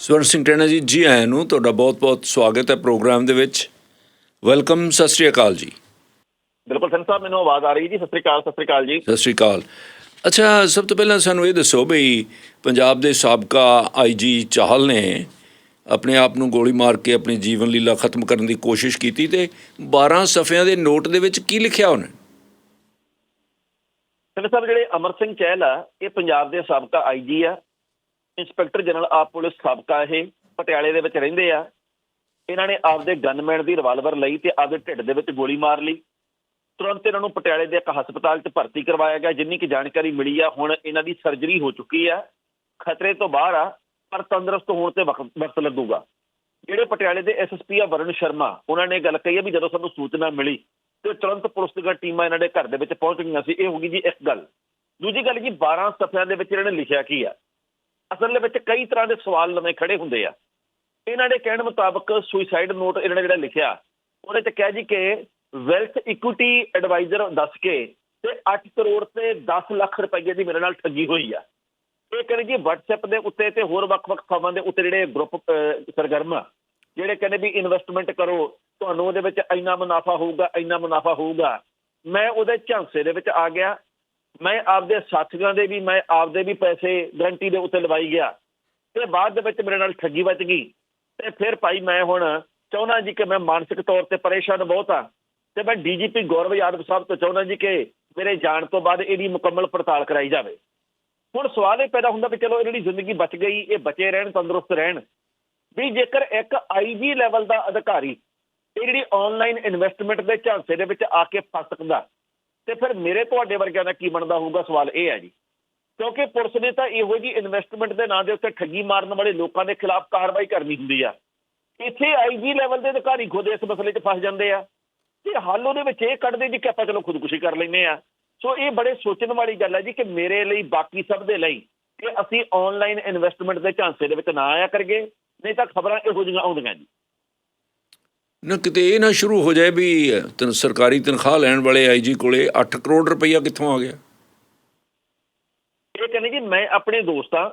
ਸਵਰਨ ਸਿੰਘ ਟੈਣਾ ਜੀ ਜੀ ਆਇਆਂ ਨੂੰ ਤੁਹਾਡਾ ਬਹੁਤ-ਬਹੁਤ ਸਵਾਗਤ ਹੈ ਪ੍ਰੋਗਰਾਮ ਦੇ ਵਿੱਚ। ਵੈਲਕਮ ਸਤਿ ਸ੍ਰੀ ਅਕਾਲ ਜੀ। ਬਿਲਕੁਲ ਸਿੰਘ ਸਾਹਿਬ ਮੈਨੂੰ ਆਵਾਜ਼ ਆ ਰਹੀ ਜੀ। ਸਤਿ ਸ੍ਰੀ ਅਕਾਲ ਸਤਿ ਸ੍ਰੀ ਅਕਾਲ ਜੀ। ਸਤਿ ਸ੍ਰੀ ਅਕਾਲ। ਅੱਛਾ ਸਭ ਤੋਂ ਪਹਿਲਾਂ ਸਾਨੂੰ ਇਹ ਦੱਸੋ ਬਈ ਪੰਜਾਬ ਦੇ ਸਾਬਕਾ ਆਈਜੀ ਚਾਹਲ ਨੇ ਆਪਣੇ ਆਪ ਨੂੰ ਗੋਲੀ ਮਾਰ ਕੇ ਆਪਣੀ ਜੀਵਨ ਲੀਲਾ ਖਤਮ ਕਰਨ ਦੀ ਕੋਸ਼ਿਸ਼ ਕੀਤੀ ਤੇ 12 ਸਫ਼ਿਆਂ ਦੇ ਨੋਟ ਦੇ ਵਿੱਚ ਕੀ ਲਿਖਿਆ ਉਹਨੇ? ਸਿੰਘ ਸਾਹਿਬ ਜਿਹੜੇ ਅਮਰ ਸਿੰਘ ਚਹਿਲ ਆ ਇਹ ਪੰਜਾਬ ਦੇ ਸਾਬਕਾ ਆਈਜੀ ਆ। ਇੰਸਪੈਕਟਰ ਜਨਰਲ, ਆਪ ਪੁਲਿਸ ਸਾਬਕਾ ਇਹ ਪਟਿਆਲੇ ਦੇ ਵਿੱਚ ਰਹਿੰਦੇ ਆ। ਇਹਨਾਂ ਨੇ ਆਪਦੇ ਗਨਮੈਨ ਦੀ ਰਿਵਾਲਵਰ ਲਈ ਤੇ ਆਪਦੇ ਢਿੱਡ ਦੇ ਵਿੱਚ ਗੋਲੀ ਮਾਰ ਲਈ। ਤੁਰੰਤ ਇਹਨਾਂ ਨੂੰ ਪਟਿਆਲੇ ਦੇ ਇੱਕ ਹਸਪਤਾਲ 'ਚ ਭਰਤੀ ਕਰਵਾਇਆ ਗਿਆ, ਜਿੰਨੀ ਕਿ ਜਾਣਕਾਰੀ ਮਿਲੀ ਆ, ਹੁਣ ਇਹਨਾਂ ਦੀ ਸਰਜਰੀ ਹੋ ਚੁੱਕੀ ਆ। ਖਤਰੇ ਤੋਂ ਬਾਹਰ ਆ, ਪਰ ਤੰਦਰੁਸਤ ਹੋਣ ਤੇ ਵਕਤ ਵਕਤ ਲੱਗੂਗਾ। ਜਿਹੜੇ ਪਟਿਆਲੇ ਦੇ ਐਸਐਸਪੀ ਆ ਵਰੁਣ ਸ਼ਰਮਾ, ਉਹਨਾਂ ਨੇ ਗੱਲ ਕਹੀ ਆ ਵੀ ਜਦੋਂ ਸਾਨੂੰ ਸੂਚਨਾ ਮਿਲੀ ਤੇ ਤੁਰੰਤ ਪੁਲਿਸ ਦੀਆਂ ਟੀਮਾਂ ਇਹਨਾਂ ਦੇ ਘਰ ਦੇ ਵਿੱਚ ਪਹੁੰਚ ਗਈਆਂ ਸੀ। ਇਹ ਹੋ ਗਈ ਜੀ ਇੱਕ ਗੱਲ। ਦੂਜੀ ਗੱਲ ਜੀ 12 ਸਫ਼ਿਆਂ ਦੇ ਵਿੱਚ ਇਹਨਾਂ ਨੇ ਲਿਖਿਆ ਕੀ ਆ? ਅਸਲ ਦੇ ਵਿੱਚ ਕਈ ਤਰ੍ਹਾਂ ਦੇ ਸਵਾਲ ਨਵੇਂ ਖੜੇ ਹੁੰਦੇ ਆ। ਇਹਨਾਂ ਦੇ ਕਹਿਣ ਮੁਤਾਬਕ ਸੁਸਾਈਡ ਨੋਟ ਇਹਨਾਂ ਨੇ ਜਿਹੜਾ ਲਿਖਿਆ, ਉਹਦੇ ਚ ਕਿਹਾ ਜੀ ਕਿ ਵੈਲਥ ਇਕੁਇਟੀ ਐਡਵਾਈਜ਼ਰ ਦੱਸ ਕੇ ਤੇ 8 ਕਰੋੜ ਤੇ 10 ਲੱਖ ਰੁਪਏ ਦੀ ਮੇਰੇ ਨਾਲ ਠੱਗੀ ਹੋਈ ਆ। ਇਹ ਕਹਿੰਦੇ ਜੀ WhatsApp ਦੇ ਉੱਤੇ ਤੇ ਹੋਰ ਵੱਖ-ਵੱਖ ਥਾਵਾਂ ਦੇ ਉੱਤੇ ਜਿਹੜੇ ਗਰੁੱਪ ਸਰਗਰਮ ਆ, ਜਿਹੜੇ ਕਹਿੰਦੇ ਵੀ ਇਨਵੈਸਟਮੈਂਟ ਕਰੋ, ਤੁਹਾਨੂੰ ਉਹਦੇ ਵਿੱਚ ਇੰਨਾ ਮੁਨਾਫਾ ਹੋਊਗਾ, ਇੰਨਾ ਮੁਨਾਫਾ ਹੋਊਗਾ। ਮੈਂ ਉਹਦੇ ਝਾਂਸੇ ਦੇ ਵਿੱਚ ਆ ਗਿਆ ਮੈਂ ਆਪਦੇ ਸਾਥੀਆਂ ਦੇ ਵੀ, ਮੈਂ ਆਪਦੇ ਵੀ ਪੈਸੇ ਗਰੰਟੀ ਦੇ ਉੱਤੇ ਲਵਾਈ ਗਿਆ। ਤੇ ਬਾਅਦ ਦੇ ਵਿੱਚ ਮੇਰੇ ਨਾਲ ਠੱਗੀ ਵੱਜ ਗਈ। ਤੇ ਫਿਰ ਭਾਈ ਮੈਂ ਹੁਣ ਚਾਹੁੰਦਾ ਜੀ ਕਿ ਮੈਂ ਮਾਨਸਿਕ ਤੌਰ ਤੇ ਪਰੇਸ਼ਾਨ ਬਹੁਤ ਆ ਤੇ ਮੈਂ ਡੀਜੀਪੀ ਗੌਰਵ ਯਾਦਵ ਸਾਹਿਬ ਤੋਂ ਚਾਹੁੰਦਾ ਜੀ ਕਿ ਮੇਰੇ ਜਾਣ ਤੋਂ ਬਾਅਦ ਇਹਦੀ ਮੁਕੰਮਲ ਪੜਤਾਲ ਕਰਾਈ ਜਾਵੇ। ਹੁਣ ਸਵਾਲ ਇਹ ਪੈਦਾ ਹੁੰਦਾ ਵੀ ਚਲੋ ਇਹਨਾਂ ਦੀ ਜ਼ਿੰਦਗੀ ਬਚ ਗਈ, ਇਹ ਬਚੇ ਰਹਿਣ, ਤੰਦਰੁਸਤ ਰਹਿਣ। ਵੀ ਜੇਕਰ ਇੱਕ ਆਈਜੀ ਲੈਵਲ ਦਾ ਅਧਿਕਾਰੀ ਇਹ ਜਿਹੜੀ ਆਨਲਾਈਨ ਇਨਵੈਸਟਮੈਂਟ ਦੇ ਝਾਂਸੇ ਦੇ ਵਿੱਚ ਆ ਕੇ ਫਸ ਸਕਦਾ ਤੇ ਫਿਰ ਮੇਰੇ ਤੁਹਾਡੇ ਵਰਗਿਆਂ ਦਾ ਕੀ ਬਣਦਾ ਹੋਊਗਾ? ਸਵਾਲ ਇਹ ਹੈ ਜੀ। ਕਿਉਂਕਿ ਪੁਲਿਸ ਨੇ ਤਾਂ ਇਹੋ ਜੀ ਇਨਵੈਸਟਮੈਂਟ ਦੇ ਨਾਂ ਦੇ ਉੱਤੇ ਠੱਗੀ ਮਾਰਨ ਵਾਲੇ ਲੋਕਾਂ ਦੇ ਖਿਲਾਫ ਕਾਰਵਾਈ ਕਰਨੀ ਹੁੰਦੀ ਆ। ਇੱਥੇ ਆਈਜੀ ਲੈਵਲ ਦੇ ਅਧਿਕਾਰੀ ਖੁਦ ਇਸ ਮਸਲੇ 'ਚ ਫਸ ਜਾਂਦੇ ਆ। ਤੇ ਹੱਲ ਉਹਦੇ ਵਿੱਚ ਇਹ ਕੱਢਦੇ ਜੀ ਕਿ ਆਪਾਂ ਚਲੋ ਖੁਦਕੁਸ਼ੀ ਕਰ ਲੈਨੇ ਆ। ਸੋ ਇਹ ਬੜੇ ਸੋਚਣ ਵਾਲੀ ਗੱਲ ਹੈ ਜੀ ਕਿ ਮੇਰੇ ਲਈ ਬਾਕੀ ਸਭ ਦੇ ਲਈ ਕਿ ਅਸੀਂ ਆਨਲਾਈਨ ਇਨਵੈਸਟਮੈਂਟ ਦੇ ਝਾਂਸੇ ਦੇ ਵਿੱਚ ਨਾ ਆਇਆ ਕਰਗੇ ਨਹੀਂ ਤਾਂ ਖਬਰਾਂ ਇਹੋ ਜਿਹੀਆਂ ਆਉਂਦੀਆਂ ਜੀ। ਨਾ ਕਿਤੇ ਇਹ ਨਾ ਸ਼ੁਰੂ ਹੋ ਜਾਏ ਵੀ ਤਨ ਸਰਕਾਰੀ ਤਨਖਾਹ ਲੈਣ ਵਾਲੇ ਆਈਜੀ ਕੋਲੇ 8 ਕਰੋੜ ਰੁਪਈਆ ਕਿੱਥੋਂ ਆ ਗਿਆ? ਇਹ ਕਹਿੰਦੇ ਜੀ ਮੈਂ ਆਪਣੇ ਦੋਸਤਾਂ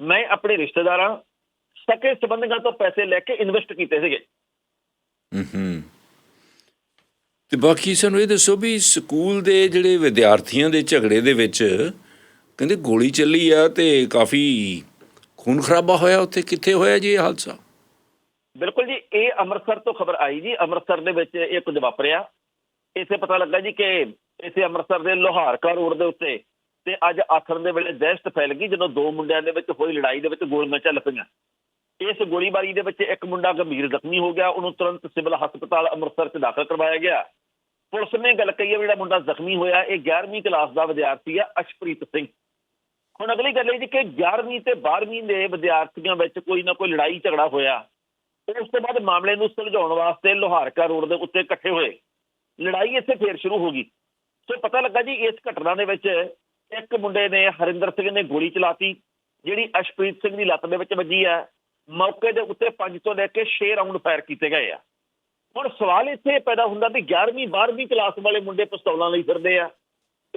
ਮੈਂ ਆਪਣੇ ਰਿਸ਼ਤੇਦਾਰਾਂ ਸਕੇ ਸੰਬੰਧੀਆਂ ਤੋਂ ਪੈਸੇ ਲੈ ਕੇ ਇਨਵੈਸਟ ਕੀਤੇ ਸੀਗੇ। ਹੂੰ ਹੂੰ ਤੇ ਬਾਕੀ ਸਾਨੂੰ ਇਹ ਦੱਸੋ ਵੀ ਸਕੂਲ ਦੇ ਜਿਹੜੇ ਵਿਦਿਆਰਥੀਆਂ ਦੇ ਝਗੜੇ ਦੇ ਵਿੱਚ ਕਹਿੰਦੇ ਗੋਲੀ ਚੱਲੀ ਆ ਤੇ ਕਾਫੀ ਖੂਨ ਖਰਾਬਾ ਹੋਇਆ ਉੱਥੇ। ਕਿੱਥੇ ਹੋਇਆ ਜੀ ਇਹ ਹਾਦਸਾ? ਬਿਲਕੁਲ ਜੀ, ਇਹ ਅੰਮ੍ਰਿਤਸਰ ਤੋਂ ਖਬਰ ਆਈ ਜੀ, ਅੰਮ੍ਰਿਤਸਰ ਦੇ ਵਿੱਚ ਇਹ ਕੁਝ ਵਾਪਰਿਆ। ਇੱਥੇ ਪਤਾ ਲੱਗਾ ਜੀ ਕਿ ਇੱਥੇ ਅੰਮ੍ਰਿਤਸਰ ਦੇ ਲੋਹਾਰਕਾ ਰੋਡ ਦੇ ਉੱਤੇ ਤੇ ਅੱਜ ਆਥਰ ਦੇ ਵੇਲੇ ਦਹਿਸ਼ਤ ਫੈਲ ਗਈ, ਜਦੋਂ ਦੋ ਮੁੰਡਿਆਂ ਦੇ ਵਿੱਚ ਹੋਈ ਲੜਾਈ ਦੇ ਵਿੱਚ ਗੋਲੀਆਂ ਚੱਲ ਪਈਆਂ। ਇਸ ਗੋਲੀਬਾਰੀ ਦੇ ਵਿੱਚ ਇੱਕ ਮੁੰਡਾ ਗੰਭੀਰ ਜ਼ਖਮੀ ਹੋ ਗਿਆ, ਉਹਨੂੰ ਤੁਰੰਤ ਸਿਵਲ ਹਸਪਤਾਲ ਅੰਮ੍ਰਿਤਸਰ 'ਚ ਦਾਖਲ ਕਰਵਾਇਆ ਗਿਆ। ਪੁਲਿਸ ਨੇ ਗੱਲ ਕਹੀ ਹੈ ਵੀ ਜਿਹੜਾ ਮੁੰਡਾ ਜ਼ਖਮੀ ਹੋਇਆ, ਇਹ 11ਵੀਂ ਕਲਾਸ ਦਾ ਵਿਦਿਆਰਥੀ ਆ, ਅਸ਼ਪ੍ਰੀਤ ਸਿੰਘ। ਹੁਣ ਅਗਲੀ ਗੱਲ ਇਹ ਜੀ ਕਿ 11ਵੀਂ ਤੇ 12ਵੀਂ ਦੇ ਵਿਦਿਆਰਥੀਆਂ ਵਿੱਚ ਕੋਈ ਨਾ ਕੋਈ ਲੜਾਈ ਝਗੜਾ ਹੋਇਆ। ਉਸ ਤੋਂ ਬਾਅਦ ਮਾਮਲੇ ਨੂੰ ਸੁਲਝਾਉਣ ਵਾਸਤੇ ਲੋਹਾਰਕਾ ਰੋਡ ਦੇ ਉੱਤੇ ਇਕੱਠੇ ਹੋਏ। ਲੜਾਈ ਇੱਥੇ ਫੇਰ ਸ਼ੁਰੂ ਹੋ ਗਈ। ਸੋ ਪਤਾ ਲੱਗਾ ਜੀ, ਇਸ ਘਟਨਾ ਦੇ ਵਿੱਚ ਇੱਕ ਮੁੰਡੇ ਨੇ ਹਰਿੰਦਰ ਸਿੰਘ ਨੇ ਗੋਲੀ ਚਲਾਤੀ, ਜਿਹੜੀ ਅਸ਼ਪ੍ਰੀਤ ਸਿੰਘ ਦੀ ਲੱਤ ਦੇ ਵਿੱਚ ਵੱਜੀ ਹੈ। ਮੌਕੇ ਦੇ ਉੱਤੇ 5 ਤੋਂ ਲੈ ਕੇ 6 ਰਾਉਂਡ ਫਾਇਰ ਕੀਤੇ ਗਏ ਆ। ਹੁਣ ਸਵਾਲ ਇੱਥੇ ਪੈਦਾ ਹੁੰਦਾ ਵੀ 11ਵੀਂ 12ਵੀਂ ਕਲਾਸ ਵਾਲੇ ਮੁੰਡੇ ਪਿਸਤੌਲਾਂ ਲਈ ਫਿਰਦੇ ਆ।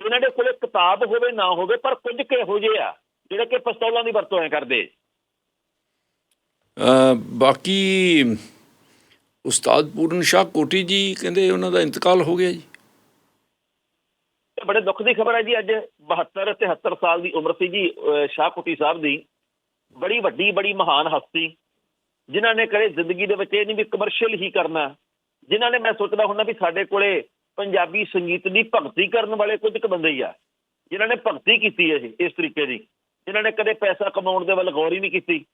ਉਹਨਾਂ ਦੇ ਕੋਲੇ ਕਿਤਾਬ ਹੋਵੇ, ਨਾ ਹੋਵੇ, ਪਰ ਕੁਝ ਕੁ ਇਹੋ ਜਿਹੇ ਆ, ਜਿਹੜੇ ਕਿ ਪਿਸਤੌਲਾਂ ਦੀ ਵਰਤੋਂ ਐ ਕਰਦੇ। ਬਾਕੀ ਉਸਤਾਦ ਪੂਰਨ ਸ਼ਾਹ ਕੋਟੀ ਜੀ ਕਹਿੰਦੇ ਉਹਨਾਂ ਦਾ ਇੰਤਕਾਲ ਹੋ ਗਿਆ ਜੀ। ਬੜੇ ਦੁੱਖ ਦੀ ਖਬਰ ਹੈ ਜੀ, ਅੱਜ 72 ਤੇ 73 ਸਾਲ ਦੀ ਉਮਰ ਸੀ ਜੀ, ਅਹ ਸ਼ਾਹਕੋਟੀ ਸਾਹਿਬ ਦੀ। ਬੜੀ ਵੱਡੀ, ਬੜੀ ਮਹਾਨ ਹਸਤੀ। ਜਿਨ੍ਹਾਂ ਨੇ ਕਦੇ ਜ਼ਿੰਦਗੀ ਦੇ ਵਿੱਚ ਇਹ ਨਹੀਂ ਵੀ ਕਮਰਸ਼ੀਅਲ ਹੀ ਕਰਨਾ। ਜਿਨ੍ਹਾਂ ਨੇ ਮੈਂ ਸੋਚਦਾ ਹੁੰਦਾ ਵੀ ਸਾਡੇ ਕੋਲੇ ਪੰਜਾਬੀ ਸੰਗੀਤ ਦੀ ਭਗਤੀ ਕਰਨ ਵਾਲੇ ਕੁਝ ਕੁ ਬੰਦੇ ਹੀ ਆ। ਜਿਨ੍ਹਾਂ ਨੇ ਭਗਤੀ ਕੀਤੀ ਹੈ ਜੀ ਇਸ ਤਰੀਕੇ ਦੀ। ਜਿਨ੍ਹਾਂ ਨੇ ਕਦੇ ਪੈਸਾ ਕਮਾਉਣ ਦੇ ਵੱਲ ਗੌਰ ਹੀ ਨਹੀਂ ਕੀਤੀ।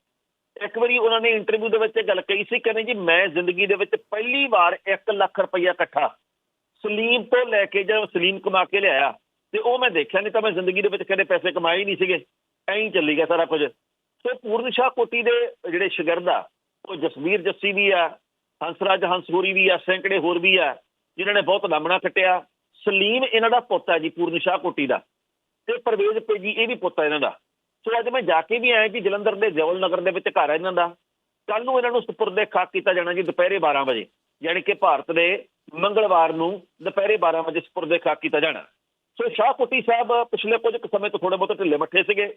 ਇੱਕ ਵਾਰੀ ਉਹਨਾਂ ਨੇ ਇੰਟਰਵਿਊ ਦੇ ਵਿੱਚ ਇਹ ਗੱਲ ਕਹੀ ਸੀ, ਕਹਿੰਦੇ ਜੀ ਮੈਂ ਜ਼ਿੰਦਗੀ ਦੇ ਵਿੱਚ ਪਹਿਲੀ ਵਾਰ 1 ਲੱਖ ਰੁਪਈਆ ਇਕੱਠਾ ਸਲੀਮ ਤੋਂ ਲੈ ਕੇ ਜਦੋਂ ਸਲੀਮ ਕਮਾ ਕੇ ਲਿਆਇਆ ਤੇ ਉਹ ਮੈਂ ਦੇਖਿਆ ਨਹੀਂ ਤਾਂ ਮੈਂ ਜ਼ਿੰਦਗੀ ਦੇ ਵਿੱਚ ਕਦੇ ਪੈਸੇ ਕਮਾਏ ਨਹੀਂ ਸੀਗੇ, ਐਂ ਹੀ ਚੱਲੀ ਗਿਆ ਸਾਰਾ ਕੁਝ। ਸੋ ਪੂਰਨ ਸ਼ਾਹ ਕੋਟੀ ਦੇ ਜਿਹੜੇ ਸ਼ਾਗਿਰਦ ਆ, ਉਹ ਜਸਵੀਰ ਜੱਸੀ ਵੀ ਆ, ਹੰਸਰਾਜ ਹੰਸੂਰੀ ਵੀ ਆ, ਸੈਂਕੜੇ ਹੋਰ ਵੀ ਆ, ਜਿਨ੍ਹਾਂ ਨੇ ਬਹੁਤ ਲਾਮਣਾ ਕੱਟਿਆ ਸਲੀਮ ਇਹਨਾਂ ਦਾ ਪੁੱਤ ਹੈ ਜੀ, ਪੂਰਨ ਸ਼ਾਹ ਕੋਟੀ ਦਾ। ਤੇ ਪਰਵੇਜ਼ ਪੇਜੀ ਇਹ ਵੀ ਪੁੱਤ ਹੈ ਇਹਨਾਂ ਦਾ। ਸੋ ਅੱਜ ਮੈਂ ਜਾ ਕੇ ਵੀ ਆਇਆ ਕਿ ਜਲੰਧਰ ਦੇ ਜਵਲ ਨਗਰ ਦੇ ਵਿੱਚ ਘਰ ਹੈ ਇਹਨਾਂ ਦਾ। ਕੱਲ ਨੂੰ ਇਹਨਾਂ ਨੂੰ ਸਪੁਰਦੇ ਖਾਕ ਕੀਤਾ ਜਾਣਾ ਜੀ ਦੁਪਹਿਰੇ 12 ਵਜੇ। ਯਾਨੀ ਕਿ ਭਾਰਤ ਦੇ ਮੰਗਲਵਾਰ ਨੂੰ ਦੁਪਹਿਰੇ 12 ਵਜੇ ਸਪੁਰਦੇ ਖਾਕ ਕੀਤਾ ਜਾਣਾ। ਸੋ ਸ਼ਾਹਕੋਟੀ ਸਾਹਿਬ ਪਿਛਲੇ ਕੁਝ ਸਮੇਂ ਤੋਂ ਥੋੜੇ ਬਹੁਤ ਢਿੱਲੇ ਮੱਠੇ ਸੀਗੇ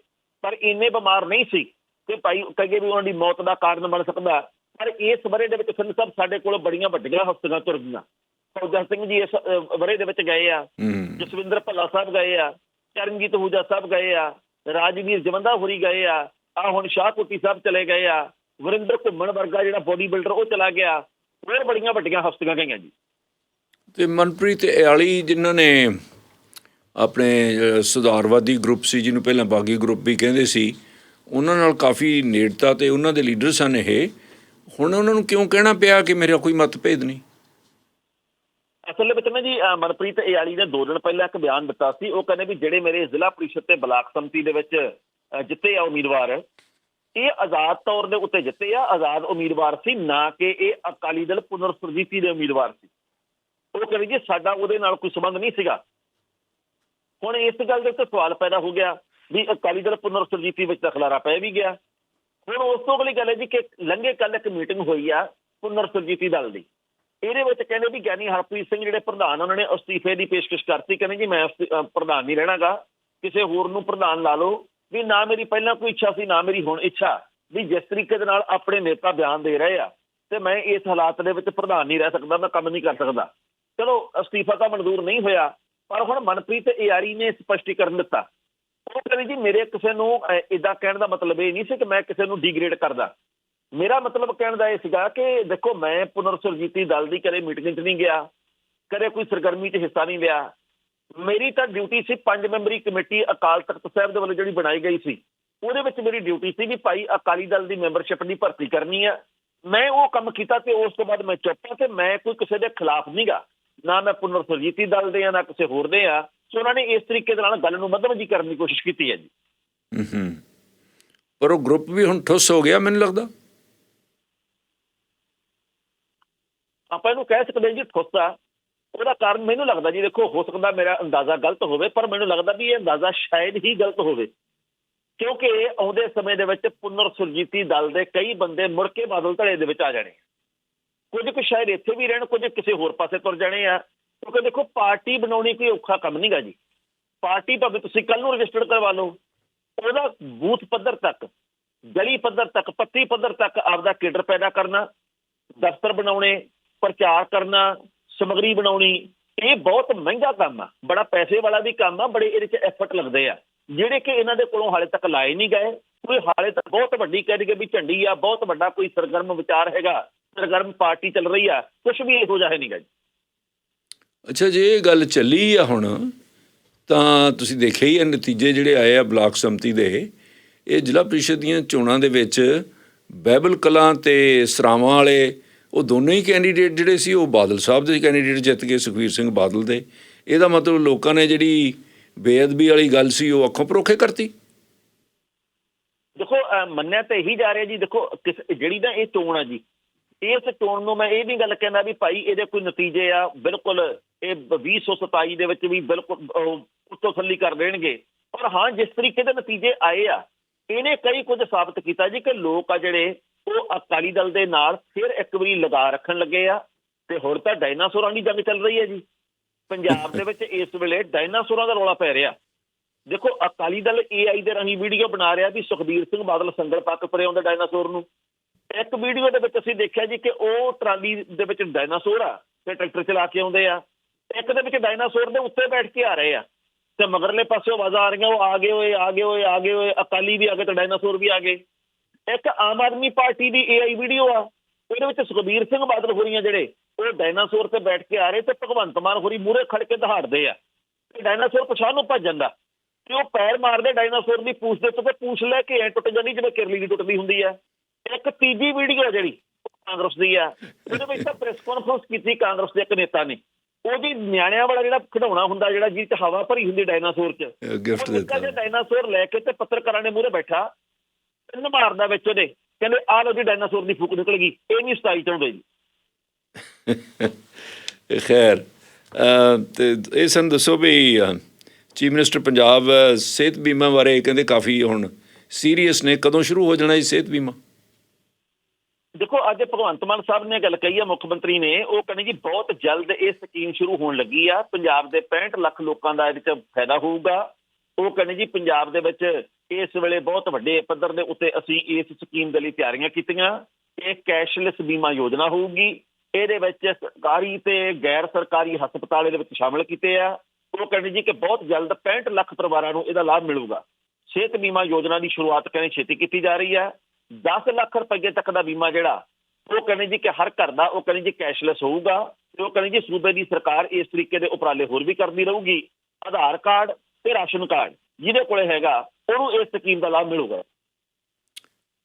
ਪਰ ਇੰਨੇ ਬਿਮਾਰ ਨਹੀਂ ਸੀ ਕਿ ਭਾਈ ਕਹੀਏ ਵੀ ਉਹਨਾਂ ਦੀ ਮੌਤ ਦਾ ਕਾਰਨ ਬਣ ਸਕਦਾ। ਪਰ ਇਸ ਵਰੇ ਦੇ ਵਿੱਚ ਸਿੰਘ ਸਾਹਿਬ ਸਾਡੇ ਕੋਲ ਬੜੀਆਂ ਵੱਡੀਆਂ ਹਸਤੀਆਂ ਤੁਰ ਗਈਆਂ। ਫੌਜਾ ਸਿੰਘ ਜੀ ਇਸ ਵਰੇ ਦੇ ਵਿੱਚ ਗਏ ਆ। ਜਸਵਿੰਦਰ ਭੱਲਾ ਸਾਹਿਬ ਗਏ ਆ। ਚਰਨਜੀਤ ਹੂਜਾ ਸਾਹਿਬ ਗਏ ਆ। ਰਾਜਵੀਰ ਜਵੰਦਾ ਹੋਰੀ ਗਏ ਆ ਆ ਹੁਣ ਸ਼ਾਹਕੋਟੀ ਸਾਹਿਬ ਚਲੇ ਗਏ ਆ, ਵਰਿੰਦਰ ਘੁੰਮਣ ਵਰਗਾ ਜਿਹੜਾ ਬੋਡੀ ਬਿਲਡਰ ਉਹ ਚਲਾ ਗਿਆ ਹੋਰ ਬੜੀਆਂ ਵੱਡੀਆਂ ਹਸਤੀਆਂ ਗਈਆਂ ਜੀ। ਤੇ ਮਨਪ੍ਰੀਤ ਇਆਲੀ ਜਿਨ੍ਹਾਂ ਨੇ ਆਪਣੇ ਸੁਧਾਰਵਾਦੀ ਗਰੁੱਪ ਸੀ, ਜਿਹਨੂੰ ਪਹਿਲਾਂ ਬਾਗੀ ਗਰੁੱਪ ਵੀ ਕਹਿੰਦੇ ਸੀ, ਉਹਨਾਂ ਨਾਲ ਕਾਫੀ ਨੇੜਤਾ ਤੇ ਉਹਨਾਂ ਦੇ ਲੀਡਰ ਸਨ ਇਹ। ਹੁਣ ਉਹਨਾਂ ਨੂੰ ਕਿਉਂ ਕਹਿਣਾ ਪਿਆ ਕਿ ਮੇਰਾ ਕੋਈ ਮਤਭੇਦ ਨਹੀਂ? ਅਸਲ ਵਿੱਚ ਨਾ ਜੀ ਮਨਪ੍ਰੀਤ ਇਆਲੀ ਨੇ ਦੋ ਦਿਨ ਪਹਿਲਾਂ ਇੱਕ ਬਿਆਨ ਦਿੱਤਾ ਸੀ। ਉਹ ਕਹਿੰਦੇ ਵੀ ਜਿਹੜੇ ਮੇਰੇ ਜ਼ਿਲ੍ਹਾ ਪਰਿਸ਼ਦ ਤੇ ਬਲਾਕ ਸੰਮਤੀ ਦੇ ਵਿੱਚ ਜਿੱਤੇ ਆ ਉਮੀਦਵਾਰ, ਇਹ ਆਜ਼ਾਦ ਤੌਰ ਦੇ ਉੱਤੇ ਜਿੱਤੇ ਆ। ਆਜ਼ਾਦ ਉਮੀਦਵਾਰ ਸੀ, ਨਾ ਕਿ ਇਹ ਅਕਾਲੀ ਦਲ ਪੁਨਰ ਸੁਰਜੀਤੀ ਦੇ ਉਮੀਦਵਾਰ ਸੀ। ਉਹ ਕਹਿੰਦੇ ਜੀ, ਸਾਡਾ ਉਹਦੇ ਨਾਲ ਕੋਈ ਸੰਬੰਧ ਨਹੀਂ ਸੀਗਾ। ਹੁਣ ਇਸ ਗੱਲ ਦੇ ਉੱਤੇ ਸਵਾਲ ਪੈਦਾ ਹੋ ਗਿਆ ਵੀ ਅਕਾਲੀ ਦਲ ਪੁਨਰ ਸੁਰਜੀਤੀ ਵਿੱਚ ਤਾਂ ਖਲਾਰਾ ਪੈ ਵੀ ਗਿਆ। ਹੁਣ ਉਸ ਤੋਂ ਅਗਲੀ ਗੱਲ ਹੈ ਜੀ ਕਿ ਲੰਘੇ ਕੱਲ ਇੱਕ ਮੀਟਿੰਗ ਹੋਈ ਆ ਪੁਨਰ ਸੁਰਜੀਤੀ ਦਲ ਦੀ। ਇਹਦੇ ਵਿੱਚ ਕਹਿੰਦੇ ਵੀ ਗਿਆਨੀ ਹਰਪ੍ਰੀਤ ਸਿੰਘ ਜਿਹੜੇ ਪ੍ਰਧਾਨ ਉਹਨਾਂ ਨੇ ਅਸਤੀਫੇ ਦੀ ਪੇਸ਼ਕਸ਼ ਕਰਤੀ, ਕਹਿੰਦੇ ਜੀ ਮੈਂ ਪ੍ਰਧਾਨ ਨਹੀਂ ਰਹਿਣਾਗਾ, ਕਿਸੇ ਹੋਰ ਨੂੰ ਪ੍ਰਧਾਨ ਲਾ ਲਓ, ਵੀ ਨਾ ਮੇਰੀ ਪਹਿਲਾਂ ਕੋਈ ਇੱਛਾ ਸੀ, ਨਾ ਮੇਰੀ ਹੁਣ ਇੱਛਾ, ਵੀ ਜਿਸ ਤਰੀਕੇ ਦੇ ਨਾਲ ਆਪਣੇ ਨੇਤਾ ਬਿਆਨ ਦੇ ਰਹੇ ਆ, ਤੇ ਮੈਂ ਇਸ ਹਾਲਾਤ ਦੇ ਵਿੱਚ ਪ੍ਰਧਾਨ ਨਹੀਂ ਰਹਿ ਸਕਦਾ, ਮੈਂ ਕੰਮ ਨਹੀਂ ਕਰ ਸਕਦਾ। ਚਲੋ, ਅਸਤੀਫਾ ਤਾਂ ਮਨਜ਼ੂਰ ਨਹੀਂ ਹੋਇਆ, ਪਰ ਹੁਣ ਮਨਪ੍ਰੀਤ ਇਆਰੀ ਨੇ ਸਪਸ਼ਟੀਕਰਨ ਦਿੱਤਾ। ਉਹ ਕਹਿੰਦੇ ਜੀ ਮੇਰੇ ਕਿਸੇ ਨੂੰ ਇਦਾਂ ਕਹਿਣ ਦਾ ਮਤਲਬ ਇਹ ਨਹੀਂ ਸੀ ਕਿ ਮੈਂ ਕਿਸੇ ਨੂੰ ਡਿਗਰੇਡ ਕਰਦਾ। ਮੇਰਾ ਮਤਲਬ ਕਹਿਣ ਦਾ ਇਹ ਸੀਗਾ ਕਿ ਦੇਖੋ ਮੈਂ ਪੁਨਰ ਸੁਰਜੀਤੀ ਦਲ ਦੀ ਕਦੇ ਮੀਟਿੰਗ 'ਚ ਨਹੀਂ ਗਿਆ, ਕਦੇ ਕੋਈ ਸਰਗਰਮੀ 'ਚ ਹਿੱਸਾ ਨਹੀਂ ਲਿਆ। ਮੇਰੀ ਤਾਂ ਡਿਊਟੀ ਸੀ ਪੰਜ ਮੈਂਬਰੀ ਕਮੇਟੀ ਅਕਾਲ ਤਖਤ ਸਾਹਿਬ ਦੇ ਵੱਲੋਂ ਜਿਹੜੀ ਬਣਾਈ ਗਈ ਸੀ, ਉਹਦੇ ਵਿੱਚ ਮੇਰੀ ਡਿਊਟੀ ਸੀ ਵੀ ਭਾਈ ਅਕਾਲੀ ਦਲ ਦੀ ਮੈਂਬਰਸ਼ਿਪ ਦੀ ਭਰਤੀ ਕਰਨੀ ਆ। ਮੈਂ ਉਹ ਕੰਮ ਕੀਤਾ ਤੇ ਉਸ ਤੋਂ ਬਾਅਦ ਮੈਂ ਚੁੱਪ ਆ ਤੇ ਮੈਂ ਕੋਈ ਕਿਸੇ ਦੇ ਖਿਲਾਫ ਨਹੀਂਗਾ ਨਾ ਮੈਂ ਪੁਨਰ ਸੁਰਜੀਤੀ ਦਲ ਦੇ ਆ, ਨਾ ਕਿਸੇ ਹੋਰ ਦੇ ਆ। ਸੋ ਉਹਨਾਂ ਨੇ ਇਸ ਤਰੀਕੇ ਦੇ ਨਾਲ ਗੱਲ ਨੂੰ ਮੱਧਮ ਜੀ ਕਰਨ ਦੀ ਕੋਸ਼ਿਸ਼ ਕੀਤੀ ਹੈ ਜੀ। ਹੂੰ ਪਰ ਉਹ ਗਰੁੱਪ ਵੀ ਹੁਣ ਠੁੱਸ ਹੋ ਗਿਆ ਮੈਨੂੰ ਲੱਗਦਾ। ਆਪਾਂ ਇਹਨੂੰ ਕਹਿ ਸਕਦੇ ਹਾਂ ਜੀ ਠੋਸਾ ਉਹਦਾ ਕਾਰਨ ਮੈਨੂੰ ਲੱਗਦਾ ਜੀ, ਦੇਖੋ, ਹੋ ਸਕਦਾ ਮੇਰਾ ਅੰਦਾਜ਼ਾ ਗਲਤ ਹੋਵੇ, ਪਰ ਮੈਨੂੰ ਲੱਗਦਾ ਵੀ ਇਹ ਅੰਦਾਜ਼ਾ ਸ਼ਾਇਦ ਹੀ ਗਲਤ ਹੋਵੇ। ਕਿਉਂਕਿ ਆਉਂਦੇ ਸਮੇਂ ਦੇ ਵਿੱਚ ਪੁਨਰ ਸੁਰਜੀਤੀ ਦਲ ਦੇ ਕਈ ਬੰਦੇ ਮੁੜ ਕੇ ਬਾਦਲ ਧੜੇ ਦੇ ਵਿੱਚ ਆ ਜਾਣੇ। ਕੁਝ ਕੁ ਸ਼ਾਇਦ ਇੱਥੇ ਵੀ ਰਹਿਣ, ਕੁਝ ਕਿਸੇ ਹੋਰ ਪਾਸੇ ਤੁਰ ਜਾਣੇ ਆ। ਕਿਉਂਕਿ ਦੇਖੋ, ਪਾਰਟੀ ਬਣਾਉਣੀ ਕੋਈ ਔਖਾ ਕੰਮ ਨਹੀਂਗਾ ਜੀ। ਪਾਰਟੀ ਭਾਵੇਂ ਤੁਸੀਂ ਕੱਲ ਨੂੰ ਰਜਿਸਟਰ ਕਰਵਾ ਲਓ, ਉਹਦਾ ਬੂਥ ਪੱਧਰ ਤੱਕ, ਗਲੀ ਪੱਧਰ ਤੱਕ, ਪੱਤੀ ਪੱਧਰ ਤੱਕ ਆਪਦਾ ਕੇਡਰ ਪੈਦਾ ਕਰਨਾ, ਦਫ਼ਤਰ ਬਣਾਉਣੇ ਪ੍ਰਚਾਰ ਕਰਨਾ, ਸਮਗਰੀ ਬਣਾਉਣੀ, ਇਹ ਬਹੁਤ ਮਹਿੰਗਾ ਕੰਮ ਆ। ਬੜਾ ਪੈਸੇ ਵਾਲਾ ਵੀ ਕੰਮ ਆ, ਬੜੇ ਇਹਦੇ 'ਚ ਐਫਰਟ ਲੱਗਦੇ ਆ। ਜਿਹੜੇ ਕਿ ਇਹਨਾਂ ਦੇ ਕੋਲੋਂ ਹਾਲੇ ਤੱਕ ਲਾਏ ਨਹੀਂ ਗਏ, ਕੋਈ ਹਾਲੇ ਤੱਕ ਬਹੁਤ ਵੱਡੀ ਕਹਿ ਵੀ ਝੰਡੀ ਆ, ਬਹੁਤ ਵੱਡਾ ਕੋਈ ਸਰਗਰਮ ਵਿਚਾਰ ਹੈਗਾ, ਸਰਗਰਮ ਪਾਰਟੀ ਚੱਲ ਰਹੀ ਆ ਕੁਝ ਵੀ ਇਹੋ ਜਿਹਾ ਨਹੀਂਗਾ ਜੀ। ਅੱਛਾ, ਜੇ ਇਹ ਗੱਲ ਚੱਲੀ ਆ ਹੁਣ, ਤਾਂ ਤੁਸੀਂ ਦੇਖਿਆ ਹੀ ਆ ਨਤੀਜੇ ਜਿਹੜੇ ਆਏ ਆ ਬਲਾਕ ਸੰਮਤੀ ਦੇ। ਇਹ ਜ਼ਿਲ੍ਹਾ ਪ੍ਰੀਸ਼ਦ ਦੀਆਂ ਚੋਣਾਂ ਦੇ ਵਿੱਚ ਬਾਈਬਲ ਕਲਾਂ ਤੇ ਸਰਾਵਾਂ ਵਾਲੇ ਉਹ ਦੋਨੋਂ ਹੀ ਕੈਂਡੀਡੇਟ ਜਿਹੜੇ ਸੀ, ਉਹ ਬਾਦਲ ਸਾਹਿਬ ਦੇ ਕੈਂਡੀਡੇਟ ਜਿੱਤ ਗਏ, ਸੁਖਵੀਰ ਸਿੰਘ ਬਾਦਲ ਦੇ। ਇਹਦਾ ਮਤਲਬ ਲੋਕਾਂ ਨੇ ਜਿਹੜੀ ਬੇਅਦਬੀ ਵਾਲੀ ਗੱਲ ਸੀ, ਉਹ ਅੱਖੋਂ ਪਰੋਖੇ ਕਰਤੀ। ਦੇਖੋ ਮੰਨਿਆ ਤਾਂ ਇਹੀ ਜਾ ਰਿਹਾ ਜੀ, ਦੇਖੋ ਜਿਹੜੀ ਨਾ ਇਹ ਚੋਣ ਆ ਜੀ, ਇਸ ਚੋਣ ਨੂੰ ਮੈਂ ਇਹ ਵੀ ਗੱਲ ਕਹਿੰਦਾ ਵੀ ਭਾਈ ਇਹਦੇ ਕੋਈ ਨਤੀਜੇ ਆ, ਬਿਲਕੁਲ ਇਹ 2027 ਦੇ ਵਿੱਚ ਵੀ ਬਿਲਕੁਲ ਉਹ ਥੱਲੀ ਕਰ ਦੇਣਗੇ। ਪਰ ਹਾਂ, ਜਿਸ ਤਰੀਕੇ ਦੇ ਨਤੀਜੇ ਆਏ ਆ, ਇਹਨੇ ਕਈ ਕੁਝ ਸਾਬਤ ਕੀਤਾ ਜੀ, ਕਿ ਲੋਕ ਆ ਜਿਹੜੇ ਉਹ ਅਕਾਲੀ ਦਲ ਦੇ ਨਾਲ ਫਿਰ ਇੱਕ ਵਾਰੀ ਲਗਾ ਰੱਖਣ ਲੱਗੇ ਆ ਤੇ ਹੁਣ ਤਾਂ ਡਾਇਨਾਸੌਰਾਂ ਦੀ ਜੰਗ ਚੱਲ ਰਹੀ ਹੈ ਜੀ। ਪੰਜਾਬ ਦੇ ਵਿੱਚ ਇਸ ਵੇਲੇ ਡਾਇਨਾਸੌਰਾਂ ਦਾ ਰੌਲਾ ਪੈ ਰਿਹਾ। ਦੇਖੋ, ਅਕਾਲੀ ਦਲ ਏਆਈ ਦੇ ਰਾਹੀਂ ਵੀਡੀਓ ਬਣਾ ਰਿਹਾ ਵੀ ਸੁਖਬੀਰ ਸਿੰਘ ਬਾਦਲ ਸੰਗਲ ਪੱਕ ਪਰੇ ਆਉਂਦੇ ਡਾਇਨਾਸੌਰ ਨੂੰ। ਇੱਕ ਵੀਡੀਓ ਦੇ ਵਿੱਚ ਅਸੀਂ ਦੇਖਿਆ ਜੀ ਕਿ ਉਹ ਟਰਾਲੀ ਦੇ ਵਿੱਚ ਡਾਇਨਾਸੌਰ ਆ ਤੇ ਟਰੈਕਟਰ ਚਲਾ ਕੇ ਆਉਂਦੇ ਆ। ਇੱਕ ਦੇ ਵਿੱਚ ਡਾਇਨਾਸੌਰ ਦੇ ਉੱਤੇ ਬੈਠ ਕੇ ਆ ਰਹੇ ਆ ਤੇ ਮਗਰਲੇ ਪਾਸੇ ਆਵਾਜ਼ਾਂ ਆ ਰਹੀਆਂ, ਉਹ ਆ ਗਏ ਹੋਏ, ਆ ਗਏ ਹੋਏ, ਆ ਗਏ ਹੋਏ, ਅਕਾਲੀ ਵੀ ਆ ਗਏ ਤੇ ਡਾਇਨਾਸੌਰ ਵੀ ਆ ਗਏ। ਇੱਕ ਆਮ ਆਦਮੀ ਪਾਰਟੀ ਦੀ ਏਆਈ ਵੀਡੀਓ ਆ ਉਹਦੇ ਵਿੱਚ ਸੁਖਬੀਰ ਸਿੰਘ ਬਾਦਲ ਹੋਰੀਆਂ ਜਿਹੜੇ ਉਹ ਡਾਇਨਾਸੌਰ ਤੇ ਬੈਠ ਕੇ ਆ ਰਹੇ ਤੇ ਭਗਵੰਤ ਮਾਨ ਹੋਰੀ ਮੂਹਰੇ ਖੜ ਕੇ ਦਹਾੜਦੇ ਆ। ਤੇ ਡਾਇਨਾਸੌਰ ਪਛਾਣ ਨੂੰ ਭੱਜ ਜਾਂਦਾ। ਤੇ ਉਹ ਪੈਰ ਮਾਰਦੇ ਡਾਇਨਾਸੌਰ ਦੀ ਪੂਛ ਦੇ ਉੱਤੇ ਪੂਛ ਲੈ ਕੇ ਐ ਟੁੱਟ ਜਾਂਦੀ ਜਿਵੇਂ ਕਿਰਲੀ ਦੀ ਟੁੱਟਦੀ ਹੁੰਦੀ ਆ। ਇੱਕ ਤੀਜੀ ਵੀਡੀਓ ਜਿਹੜੀ ਕਾਂਗਰਸ ਦੀ ਆ ਉਹਦੇ ਵਿੱਚ ਤਾਂ ਪ੍ਰੈਸ ਕਾਨਫਰੰਸ ਕੀਤੀ ਕਾਂਗਰਸ ਦੇ ਇੱਕ ਨੇਤਾ ਨੇ। ਉਹਦੀ ਨਿਆਣਿਆਂ ਵਾਲਾ ਜਿਹੜਾ ਖਿਡੌਣਾ ਹੁੰਦਾ ਜਿਹੜਾ ਜਿਹਦੇ ਚ ਹਵਾ ਭਰੀ ਹੁੰਦੀ ਡਾਇਨਾਸੌਰ ਚ ਗਿਫਟ ਦਿੱਤਾ। ਡਾਇਨਾਸੌਰ ਲੈ ਕੇ ਤੇ ਪੱਤਰਕਾਰਾਂ ਨੇ ਮੂਹਰੇ ਬੈਠਾ। ਤਿੰਨ ਮਾਰਦਾ ਵਿੱਚ ਉਹਦੇ। ਕਹਿੰਦੇ ਆਹ ਲੋ ਜੀ ਡਾਇਨਾਸੌਰ ਦੀ ਫੂਕ ਨਿਕਲ ਗਈ ਇਹ ਨਹੀਂ ਸਤਾਈ ਚਾਹੁੰਦੇ ਜੀ। ਖੈਰ ਤੇ ਇਹ ਸਾਨੂੰ ਦੱਸੋ ਵੀ ਚੀਫ ਮਿਨਿਸਟਰ ਪੰਜਾਬ ਸਿਹਤ ਬੀਮਾ ਬਾਰੇ ਕਹਿੰਦੇ ਕਾਫੀ ਹੁਣ ਸੀਰੀਅਸ ਨੇ। ਕਦੋਂ ਸ਼ੁਰੂ ਹੋ ਜਾਣਾ ਇਹ ਸਿਹਤ ਬੀਮਾ? ਦੇਖੋ ਅੱਜ ਭਗਵੰਤ ਮਾਨ ਸਾਹਿਬ ਨੇ ਗੱਲ ਕਹੀ ਆ ਮੁੱਖ ਮੰਤਰੀ ਨੇ ਉਹ ਕਹਿੰਦੇ ਜੀ ਬਹੁਤ ਜਲਦ ਇਹ ਸਕੀਮ ਸ਼ੁਰੂ ਹੋਣ ਲੱਗੀ ਆ। ਪੰਜਾਬ ਦੇ 65 ਲੱਖ ਲੋਕਾਂ ਦਾ ਇਹਦੇ ਚ ਫਾਇਦਾ ਹੋਊਗਾ। ਉਹ ਕਹਿੰਦੇ ਜੀ ਪੰਜਾਬ ਦੇ ਵਿੱਚ ਇਸ ਵੇਲੇ ਬਹੁਤ ਵੱਡੇ ਪੱਧਰ ਦੇ ਉੱਤੇ ਅਸੀਂ ਇਸ ਸਕੀਮ ਦੇ ਲਈ ਤਿਆਰੀਆਂ ਕੀਤੀਆਂ। ਇਹ ਕੈਸ਼ਲੈਸ ਬੀਮਾ ਯੋਜਨਾ ਹੋਊਗੀ। ਇਹਦੇ ਵਿੱਚ ਸਰਕਾਰੀ ਤੇ ਗੈਰ ਸਰਕਾਰੀ ਹਸਪਤਾਲ ਇਹਦੇ ਵਿੱਚ ਸ਼ਾਮਲ ਕੀਤੇ ਆ। ਉਹ ਕਹਿੰਦੇ ਜੀ ਕਿ ਬਹੁਤ ਜਲਦ 65 ਲੱਖ ਪਰਿਵਾਰਾਂ ਨੂੰ ਇਹਦਾ ਲਾਭ ਮਿਲੂਗਾ। ਸਿਹਤ ਬੀਮਾ ਯੋਜਨਾ ਦੀ ਸ਼ੁਰੂਆਤ ਕਹਿੰਦੇ ਛੇਤੀ ਕੀਤੀ ਜਾ ਰਹੀ ਹੈ 10 ਲੱਖ ਰੁਪਏ ਤੱਕ ਦਾ ਬੀਮਾ ਜਿਹੜਾ, ਉਹ ਕਹਿੰਦੇ ਜੀ ਕਿ ਹਰ ਘਰ ਦਾ, ਉਹ ਕਹਿੰਦੇ ਜੀ ਕੈਸ਼ਲੈਸ ਹੋਊਗਾ। ਤੇ ਉਹ ਕਹਿੰਦੇ ਜੀ ਸੂਬੇ ਦੀ ਸਰਕਾਰ ਇਸ ਤਰੀਕੇ ਦੇ ਉਪਰਾਲੇ ਹੋਰ ਵੀ ਕਰਦੀ ਰਹੂਗੀ। ਆਧਾਰ ਕਾਰਡ ਤੇ ਰਾਸ਼ਨ ਕਾਰਡ, ਜਿਹਦੇ ਕੋਲੇ ਹੈਗਾ ਉਹਨੂੰ ਇਸ ਸਕੀਮ ਦਾ ਲਾਭ ਮਿਲੂਗਾ।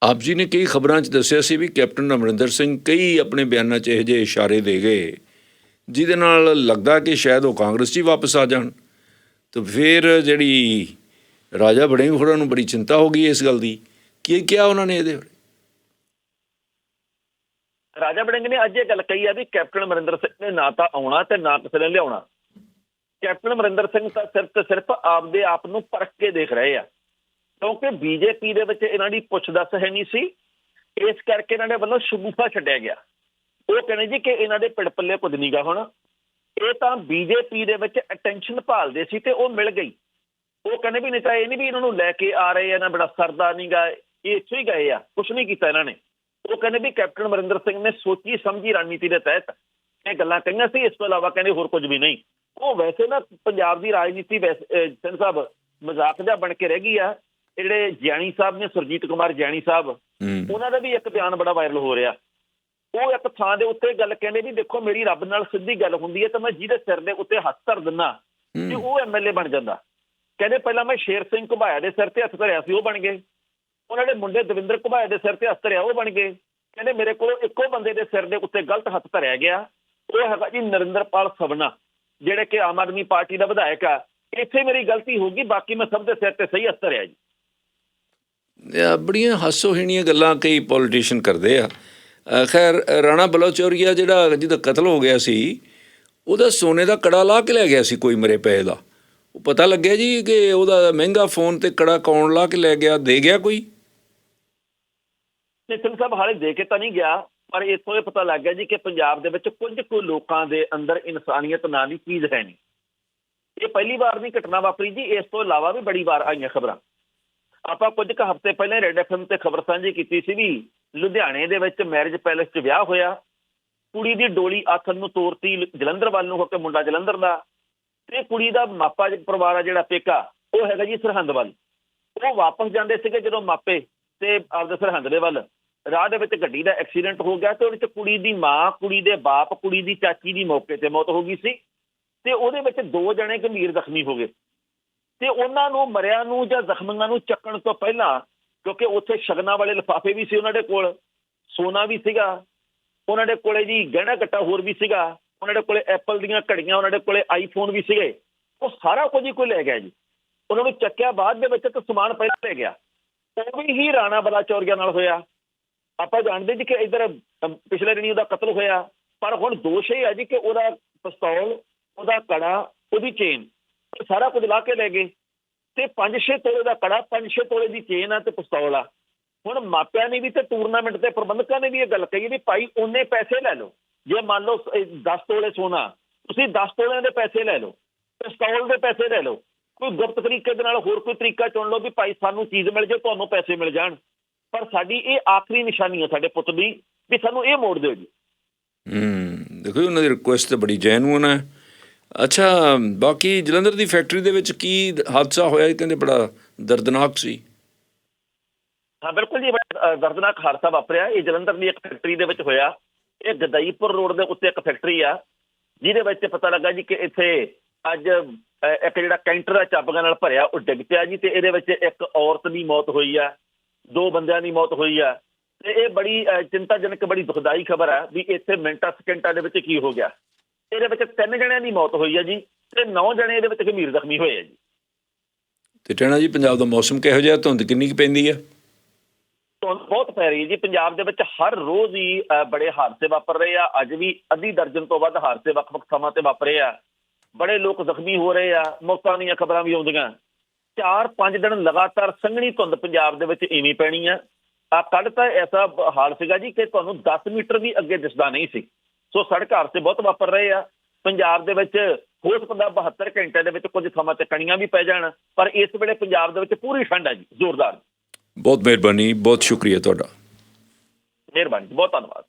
ਆਪ ਜੀ ਨੇ ਕਈ ਖਬਰਾਂ 'ਚ ਦੱਸਿਆ ਸੀ ਵੀ ਕੈਪਟਨ ਅਮਰਿੰਦਰ ਸਿੰਘ ਕਈ ਆਪਣੇ ਬਿਆਨਾਂ 'ਚ ਇਹੋ ਜਿਹੇ ਇਸ਼ਾਰੇ ਦੇ ਗਏ ਜਿਹਦੇ ਨਾਲ ਲੱਗਦਾ ਕਿ ਸ਼ਾਇਦ ਉਹ ਕਾਂਗਰਸ 'ਚ ਹੀ ਵਾਪਸ ਆ ਜਾਣ। ਤੇ ਫਿਰ ਜਿਹੜੀ ਰਾਜਾ ਬੜਿੰਗ ਹੋਰਾਂ ਨੂੰ ਬੜੀ ਚਿੰਤਾ ਹੋ ਗਈ ਇਸ ਗੱਲ ਦੀ। ਕੀ ਕਿਹਾ ਉਹਨਾਂ ਨੇ ਇਹਦੇ? ਰਾਜਾ ਬੜਿੰਗ ਨੇ ਅੱਜ ਇਹ ਗੱਲ ਕਹੀ ਆ ਵੀ ਕੈਪਟਨ ਅਮਰਿੰਦਰ ਸਿੰਘ ਨੇ ਨਾ ਤਾਂ ਆਉਣਾ ਤੇ ਨਾ ਕਿਸੇ ਨੇ ਲਿਆਉਣਾ। ਕੈਪਟਨ ਅਮਰਿੰਦਰ ਸਿੰਘ ਤਾਂ ਸਿਰਫ ਤੇ ਸਿਰਫ ਆਪਦੇ ਆਪ ਨੂੰ ਪਰਖ ਕੇ ਦੇਖ ਰਹੇ ਆ। ਕਿਉਂਕਿ ਬੀਜੇਪੀ ਦੇ ਵਿੱਚ ਇਹਨਾਂ ਦੀ ਪੁੱਛ ਦੱਸ ਹੈ ਨਹੀਂ ਸੀ। ਇਸ ਕਰਕੇ ਇਹਨਾਂ ਦੇ ਵੱਲੋਂ ਸ਼ਗੂਫਾ ਛੱਡਿਆ ਗਿਆ। ਉਹ ਕਹਿੰਦੇ ਜੀ ਕਿ ਇਹਨਾਂ ਦੇ ਪਿੜ ਪੱਲੇ ਕੁਝ ਨਹੀਂਗਾ ਹੁਣ। ਇਹ ਤਾਂ ਬੀਜੇਪੀ ਦੇ ਵਿੱਚ ਅਟੈਂਸ਼ਨ ਭਾਲਦੇ ਸੀ ਤੇ ਉਹ ਮਿਲ ਗਈ। ਉਹ ਕਹਿੰਦੇ ਵੀ ਨਹੀਂ ਤਾਂ ਇਹ ਨਹੀਂ ਵੀ ਇਹਨਾਂ ਨੂੰ ਲੈ ਕੇ ਆ ਰਹੇ ਆ ਨਾ ਬੜਾ ਸਰਦਾ ਨਹੀਂਗਾ ਇਹ ਇੱਥੋਂ ਹੀ ਗਏ ਆ ਕੁਝ ਨਹੀਂ ਕੀਤਾ ਇਹਨਾਂ ਨੇ। ਉਹ ਕਹਿੰਦੇ ਵੀ ਕੈਪਟਨ ਅਮਰਿੰਦਰ ਸਿੰਘ ਨੇ ਸੋਚੀ ਸਮਝੀ ਰਣਨੀਤੀ ਦੇ ਤਹਿਤ। ਇਹ ਗੱਲਾਂ ਕਹੀਆਂ ਸੀ, ਇਸ ਤੋਂ ਇਲਾਵਾ ਕਹਿੰਦੇ ਹੋਰ ਕੁਝ ਵੀ ਨਹੀਂ। ਉਹ ਵੈਸੇ ਨਾ ਪੰਜਾਬ ਦੀ ਰਾਜਨੀਤੀ ਵੈਸੇ ਸਿੰਘ ਸਾਹਿਬ ਮਜ਼ਾਕ ਜਿਹਾ ਬਣ ਕੇ ਰਹਿ ਗਈ ਆ। ਜਿਹੜੇ ਜਿਆਣੀ ਸਾਹਿਬ ਨੇ ਸੁਰਜੀਤ ਕੁਮਾਰ ਜਿਆਣੀ ਸਾਹਿਬ ਉਹਨਾਂ ਦਾ ਵੀ ਇੱਕ ਬਿਆਨ ਬੜਾ ਵਾਇਰਲ ਹੋ ਰਿਹਾ। ਉਹ ਇੱਕ ਥਾਂ ਦੇ ਉੱਤੇ ਗੱਲ ਕਹਿੰਦੇ ਵੀ ਦੇਖੋ ਮੇਰੀ ਰੱਬ ਨਾਲ ਸਿੱਧੀ ਗੱਲ ਹੁੰਦੀ ਹੈ ਤਾਂ ਮੈਂ ਜਿਹਦੇ ਸਿਰ ਦੇ ਉੱਤੇ ਹੱਥ ਧਰ ਦਿੰਨਾ ਤੇ ਉਹ ਐਮਐਲਏ ਬਣ ਜਾਂਦਾ। ਕਹਿੰਦੇ ਪਹਿਲਾਂ ਮੈਂ ਸ਼ੇਰ ਸਿੰਘ ਘੁਬਾਇਆ ਦੇ ਸਿਰ ਤੇ ਹੱਥ ਧਰਿਆ ਸੀ ਉਹ ਬਣ ਗਏ। ਉਹਨਾਂ ਦੇ ਮੁੰਡੇ ਦਵਿੰਦਰ ਘੁਬਾਇਆ ਦੇ ਸਿਰ ਤੇ ਹੱਥ ਧਰਿਆ ਉਹ ਬਣ ਗਏ। ਕਹਿੰਦੇ ਮੇਰੇ ਕੋਲ ਇੱਕੋ ਬੰਦੇ ਦੇ ਸਿਰ ਦੇ ਉੱਤੇ ਗਲਤ ਹੱਥ ਧਰਿਆ ਗਿਆ। ਉਹ ਹੈਗਾ ਜੀ ਨਰਿੰਦਰਪਾਲ ਸਵਨਾ ਜਿਹੜੇ ਕਿ ਆਮ ਆਦਮੀ ਪਾਰਟੀ ਦਾ ਵਿਧਾਇਕ ਆ। ਇੱਥੇ ਮੇਰੀ ਗਲਤੀ ਹੋ ਗਈ ਬਾਕੀ ਮੈਂ ਸਭ ਦੇ ਸਿਰ ਤੇ ਸਹੀ ਹੱਥ ਧਰਿਆ ਜੀ। ਬੜੀਆਂ ਹਾਸੋਹੀਣੀਆਂ ਗੱਲਾਂ ਕਈ ਪੋਲੀਟੀਸ਼ੀਅਨ ਕਰਦੇ ਆ। ਖੈਰ, ਰਾਣਾ ਬਲੋਚੌਰੀਆ ਜਿਹੜਾ ਜਿਹਦਾ ਕਤਲ ਹੋ ਗਿਆ ਸੀ, ਉਹਦਾ ਸੋਨੇ ਦਾ ਕੜਾ ਲਾ ਕੇ ਲੈ ਗਿਆ ਸੀ ਕੋਈ ਮਰੇ ਪਏ ਦਾ। ਉਹ ਪਤਾ ਲੱਗਿਆ ਜੀ ਕਿ ਉਹਦਾ ਮਹਿੰਗਾ ਫੋਨ ਤੇ ਕੜਾ ਕੌਣ ਲਾ ਕੇ ਲੈ ਗਿਆ, ਦੇ ਗਿਆ ਕੋਈ? ਨਿਤਨ ਸਾਹਿਬ ਹਾਲੇ ਦੇ ਕੇ ਤਾਂ ਨਹੀਂ ਗਿਆ, ਪਰ ਇੱਥੋਂ ਇਹ ਪਤਾ ਲੱਗ ਗਿਆ ਜੀ ਕਿ ਪੰਜਾਬ ਦੇ ਵਿੱਚ ਕੁਝ ਕੁ ਲੋਕਾਂ ਦੇ ਅੰਦਰ ਇਨਸਾਨੀਅਤ ਨਾਂ ਦੀ ਚੀਜ਼ ਹੈ ਨਹੀਂ। ਇਹ ਪਹਿਲੀ ਵਾਰ ਦੀ ਘਟਨਾ ਵਾਪਰੀ ਜੀ, ਇਸ ਤੋਂ ਇਲਾਵਾ ਵੀ ਬੜੀ ਵਾਰ ਆਈਆਂ ਖਬਰਾਂ। ਆਪਾਂ ਕੁਝ ਕੁ ਹਫ਼ਤੇ ਪਹਿਲਾਂ ਰੈਡ ਐਫਐਮ ਤੇ ਖਬਰ ਸਾਂਝੀ ਕੀਤੀ ਸੀ ਵੀ ਲੁਧਿਆਣੇ ਦੇ ਵਿੱਚ ਮੈਰਿਜ ਪੈਲੇਸ 'ਚ ਵਿਆਹ ਹੋਇਆ। ਕੁੜੀ ਦੀ ਡੋਲੀ ਆਥਨ ਨੂੰ ਤੋਰਤੀ ਜਲੰਧਰ ਵੱਲ ਨੂੰ ਹੋ ਕੇ ਮੁੰਡਾ ਜਲੰਧਰ ਦਾ ਤੇ ਕੁੜੀ ਦਾ ਮਾਪਾ ਪਰਿਵਾਰ ਆ ਜਿਹੜਾ ਪੇਕਾ, ਉਹ ਹੈਗਾ ਜੀ ਸਰਹੰਦ ਵੱਲ। ਉਹ ਵਾਪਸ ਜਾਂਦੇ ਸੀਗੇ ਜਦੋਂ ਮਾਪੇ ਤੇ ਆਪਦੇ ਸਰਹੰਦ ਦੇ ਵੱਲ। ਰਾਹ ਦੇ ਵਿੱਚ ਗੱਡੀ ਦਾ ਐਕਸੀਡੈਂਟ ਹੋ ਗਿਆ ਤੇ ਉਹਦੇ ਵਿੱਚ ਕੁੜੀ ਦੀ ਮਾਂ, ਕੁੜੀ ਦੇ ਬਾਪ, ਕੁੜੀ ਦੀ ਚਾਚੀ ਦੀ ਮੌਕੇ ਤੇ ਮੌਤ ਹੋ ਗਈ ਸੀ ਤੇ ਉਹਦੇ ਵਿੱਚ ਦੋ ਜਣੇ ਗੰਭੀਰ ਜ਼ਖਮੀ ਹੋ ਗਏ। ਤੇ ਉਹਨਾਂ ਨੂੰ, ਮਰਿਆਂ ਨੂੰ ਜਾਂ ਜ਼ਖਮੀਆਂ ਨੂੰ ਚੱਕਣ ਤੋਂ ਪਹਿਲਾਂ, ਕਿਉਂਕਿ ਉੱਥੇ ਸ਼ਗਨਾਂ ਵਾਲੇ ਲਿਫਾਫੇ ਵੀ ਸੀ ਉਹਨਾਂ ਦੇ ਕੋਲ, ਸੋਨਾ ਵੀ ਸੀਗਾ, ਉਹਨਾਂ ਦੇ ਕੋਲੇ ਜੀ ਗਹਿਣਾ ਗੱਟਾ ਹੋਰ ਵੀ ਸੀਗਾ, ਉਹਨਾਂ ਦੇ ਕੋਲੇ ਐਪਲ ਦੀਆਂ ਘੜੀਆਂ, ਉਹਨਾਂ ਦੇ ਕੋਲੇ ਆਈਫੋਨ ਵੀ ਸੀਗੇ, ਉਹ ਸਾਰਾ ਕੁਝ ਹੀ ਕੋਈ ਲੈ ਗਿਆ ਜੀ। ਉਹਨਾਂ ਨੂੰ ਚੱਕਿਆ ਬਾਅਦ ਦੇ ਵਿੱਚ ਤੇ ਸਮਾਨ ਪਹਿਲਾਂ ਲੈ ਗਿਆ। ਉਹ ਵੀ ਹੀ ਰਾਣਾ ਬਲਾ ਬਲਾਚੌਰੀਆ ਨਾਲ ਹੋਇਆ। ਆਪਾਂ ਜਾਣਦੇ ਜੀ ਕਿ ਇਧਰ ਪਿਛਲੇ ਦਿਨੀ ਉਹਦਾ ਕਤਲ ਹੋਇਆ, ਪਰ ਹੁਣ ਦੋਸ਼ ਇਹ ਹੈ ਜੀ ਕਿ ਉਹਦਾ ਪਿਸਤੌਲ, ਉਹਦਾ ਕੜਾ, ਉਹਦੀ ਚੇਨ ਸਾਰਾ ਕੁਝ ਲਾ ਕੇ ਲੈ ਗਏ। ਤੇ 5-6 ਤੋਲੇ ਦਾ ਕੜਾ 5-6 ਤੋਲੇ ਦੀ ਚੇਨ ਆ ਤੇ ਪਿਸਤੌਲ ਆ। ਹੁਣ ਮਾਪਿਆਂ ਨੇ ਵੀ ਤੇ ਟੂਰਨਾਮੈਂਟ ਦੇ ਪ੍ਰਬੰਧਕਾਂ ਨੇ ਵੀ ਇਹ ਗੱਲ ਕਹੀ ਵੀ ਭਾਈ ਉਹਨੇ ਪੈਸੇ ਲੈ ਲਓ। ਜੇ ਮੰਨ ਲਓ 10 ਤੋਲੇ ਸੋਨਾ ਤੁਸੀਂ 10 ਤੋਲਿਆਂ ਦੇ ਪੈਸੇ ਲੈ ਲਓ ਪਿਸਤੌਲ ਦੇ ਪੈਸੇ ਲੈ ਲਓ। ਕੋਈ ਗੁਪਤ ਤਰੀਕੇ ਦੇ ਨਾਲ ਹੋਰ ਕੋਈ ਤਰੀਕਾ ਚੁਣ ਲਓ ਵੀ ਭਾਈ ਸਾਨੂੰ ਚੀਜ਼ ਮਿਲ ਜੇ ਤੁਹਾਨੂੰ ਪੈਸੇ ਮਿਲ ਜਾਣ। ਪਰ ਸਾਡੀ ਇਹ ਆਖਰੀ ਨਿਸ਼ਾਨੀ ਹੈ ਸਾਡੇ ਪੁੱਤ ਦੀ ਵੀ ਸਾਨੂੰ ਇਹ ਮੋੜ ਦਿਓ ਜੀ। ਹੂੰ ਦੇਖੋ ਜੀ, ਉਹਨਾਂ ਦੀ ਰਿਕੁਐਸਟ ਤਾਂ ਬੜੀ ਜੈਨੂਨ ਹੈ। ਅੱਛਾ ਬਾਕੀ ਜਲੰਧਰ ਦੀ ਫੈਕਟਰੀ ਦੇ ਵਿੱਚ ਕੀ ਹਾਦਸਾ ਹੋਇਆ ਇਹ ਕਹਿੰਦੇ ਬੜਾ ਦਰਦਨਾਕ ਸੀ। ਹਾਂ ਬਿਲਕੁਲ ਜੀ ਬੜਾ, ਦਰਦਨਾਕ ਹਾਦਸਾ ਵਾਪਰਿਆ। ਇਹ ਜਲੰਧਰ ਦੀ ਇੱਕ ਫੈਕਟਰੀ ਦੇ ਵਿੱਚ ਹੋਇਆ। ਇਹ ਗਦਾਈਪੁਰ ਰੋਡ ਦੇ ਉੱਤੇ ਇੱਕ ਫੈਕਟਰੀ ਆ ਜਿਹਦੇ ਵਿੱਚ ਪਤਾ ਲੱਗਾ ਜੀ ਕਿ ਇੱਥੇ ਅੱਜ ਇੱਕ ਜਿਹੜਾ ਕੈਂਟਰ ਆ ਚਾਬੀਆਂ ਨਾਲ ਭਰਿਆ ਉਹ ਡਿੱਗ ਪਿਆ ਜੀ ਤੇ ਇਹਦੇ ਵਿੱਚ ਇੱਕ ਔਰਤ ਦੀ ਮੌਤ ਹੋਈ ਆ ਦੋ ਬੰਦਿਆਂ ਦੀ ਮੌਤ ਹੋਈ ਆ। ਤੇ ਇਹ ਬੜੀ ਅ, ਚਿੰਤਾਜਨਕ ਬੜੀ ਦੁਖਦਾਈ ਖਬਰ ਆ ਵੀ ਇੱਥੇ ਮਿੰਟਾਂ ਸਕਿੰਟਾਂ ਦੇ ਵਿੱਚ ਕੀ ਹੋ ਗਿਆ। ਇਹਦੇ ਵਿੱਚ ਤਿੰਨ ਜਣਿਆਂ ਦੀ ਮੌਤ ਹੋਈ ਆ ਜੀ ਤੇ ਨੌ ਜਣੇ ਇਹਦੇ ਵਿੱਚ ਗੰਭੀਰ ਜ਼ਖਮੀ ਹੋਏ ਆ ਜੀ। ਤੇ ਟੈਣਾ ਜੀ ਪੰਜਾਬ ਦਾ ਮੌਸਮ ਕਿਹੋ ਜਿਹਾ? ਧੁੰਦ ਕਿੰਨੀ ਕੁ ਪੈਂਦੀ ਹੈ ਧੁੰਦ ਬਹੁਤ ਪੈ ਰਹੀ ਹੈ ਜੀ। ਪੰਜਾਬ ਦੇ ਵਿੱਚ ਹਰ ਰੋਜ਼ ਹੀ ਬੜੇ ਹਾਦਸੇ ਵਾਪਰ ਰਹੇ ਆ। ਅੱਜ ਵੀ ਅੱਧੀ ਦਰਜਨ ਤੋਂ ਵੱਧ ਹਾਦਸੇ ਵੱਖ-ਵੱਖ ਥਾਵਾਂ ਤੇ ਵਾਪਰੇ ਆ। ਬੜੇ ਲੋਕ ਜ਼ਖਮੀ ਹੋ ਰਹੇ ਆ। ਮੌਤਾਂ ਦੀਆਂ ਖਬਰਾਂ ਵੀ ਆਉਂਦੀਆਂ। ਚਾਰ ਪੰਜ ਦਿਨ ਲਗਾਤਾਰ ਸੰਘਣੀ ਧੁੰਦ ਪੰਜਾਬ ਦੇ ਵਿੱਚ ਇਵੇਂ ਪੈਣੀ ਆ। ਆ ਕੱਲ੍ਹ ਤਾਂ ਐਸਾ ਹਾਲ ਸੀਗਾ ਜੀ ਕਿ ਤੁਹਾਨੂੰ 10 ਮੀਟਰ ਵੀ ਅੱਗੇ ਦਿਸਦਾ ਨਹੀਂ ਸੀ। ਸੋ ਸੜਕ ਹਾਦਸੇ ਬਹੁਤ ਵਾਪਰ ਰਹੇ ਆ। ਪੰਜਾਬ ਦੇ ਵਿੱਚ ਹੋ ਸਕਦਾ 72 ਘੰਟੇ ਦੇ ਵਿੱਚ ਕੁਝ ਥਾਵਾਂ ਤੇ ਕਣੀਆਂ ਵੀ ਪੈ ਜਾਣ ਪਰ ਇਸ ਵੇਲੇ ਪੰਜਾਬ ਦੇ ਵਿੱਚ ਪੂਰੀ ਠੰਡ ਹੈ ਜੀ ਜ਼ੋਰਦਾਰ। ਬਹੁਤ ਮਿਹਰਬਾਨੀ ਬਹੁਤ ਸ਼ੁਕਰੀਆ ਤੁਹਾਡਾ। ਮਿਹਰਬਾਨੀ ਬਹੁਤ ਧੰਨਵਾਦ।